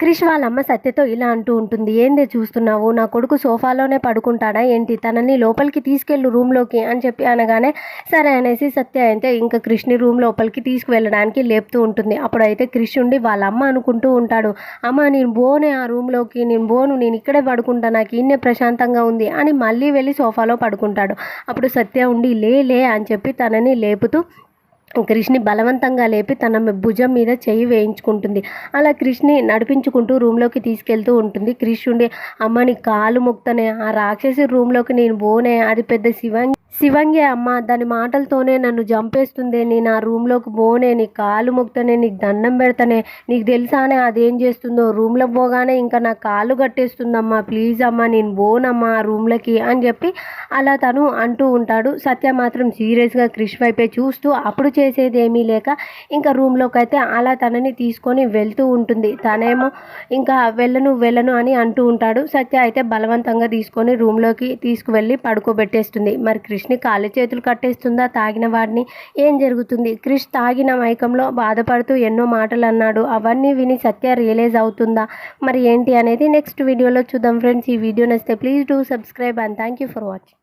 క్రిష్ వాళ్ళ అమ్మ సత్యతో ఇలా అంటూ ఉంటుంది ఏందే చూస్తున్నావు? నా కొడుకు సోఫాలోనే పడుకుంటాడా ఏంటి? తనని లోపలికి తీసుకెళ్ళు రూమ్లోకి అని చెప్పి అనగానే సరే అనేసి సత్య అయితే ఇంకా క్రిష్ని రూమ్ లోపలికి తీసుకువెళ్ళడానికి లేపుతూ ఉంటుంది. అప్పుడైతే క్రిష్ ఉండి వాళ్ళ అమ్మ అనుకుంటూ ఉంటాడు. అమ్మ నేను బోనే ఆ రూమ్లోకి నేను బోను నేను ఇక్కడే పడుకుంటా నాకు ఇన్నే ప్రశాంతంగా ఉంది అని మళ్ళీ వెళ్ళి సోఫాలో పడుకుంటాడు. అప్పుడు సత్య ఉండి లే లే అని చెప్పి తనని లేపుతూ కృష్ణి బలవంతంగా లేపి తన భుజం మీద చేయి వేయించుకుంటుంది. అలా కృష్ణి నడిపించుకుంటూ రూమ్లోకి తీసుకెళ్తూ ఉంటుంది. కృష్ణుడి అమ్మని కాలు మొక్తనే. ఆ రాక్షసి రూమ్లోకి నేను పోనే. అది పెద్ద శివంగి శివంగి అమ్మ దాని మాటలతోనే నన్ను చంపేస్తుందే నేను ఆ రూమ్లోకి పోనే నీ కాలు మొక్తనే నీకు దండం పెడతానే. నీకు తెలుసానే అదేం చేస్తుందో? రూమ్లోకి పోగానే ఇంకా నా కాలు కట్టేస్తుందమ్మా. ప్లీజ్ అమ్మా నేను పోనమ్మా ఆ రూమ్లోకి అని చెప్పి అలా తను అంటూ ఉంటాడు. సత్య మాత్రం సీరియస్గా క్రిష్ వైపే చూస్తూ అప్పుడు చేసేది ఏమీ లేక ఇంకా రూమ్లోకి అయితే అలా తనని తీసుకొని వెళ్తూ ఉంటుంది. తనేమో ఇంకా వెళ్ళను వెళ్ళను అని అంటూ ఉంటాడు. సత్య అయితే బలవంతంగా తీసుకొని రూమ్లోకి తీసుకువెళ్ళి పడుకోబెట్టేస్తుంది. మరి క్రిష్ కృష్ణి కాళ్ళు చేతులు కట్టేస్తుందా? తాగిన వాడిని ఏం జరుగుతుంది? క్రిష్ తాగిన మైకంలో బాధపడుతూ ఎన్నో మాటలు అన్నాడు అవన్నీ విని సత్య రియలైజ్ అవుతుందా? మరి ఏంటి అనేది నెక్స్ట్ వీడియోలో చూద్దాం ఫ్రెండ్స్. ఈ వీడియో నచ్చితే please do subscribe and thank you for watching.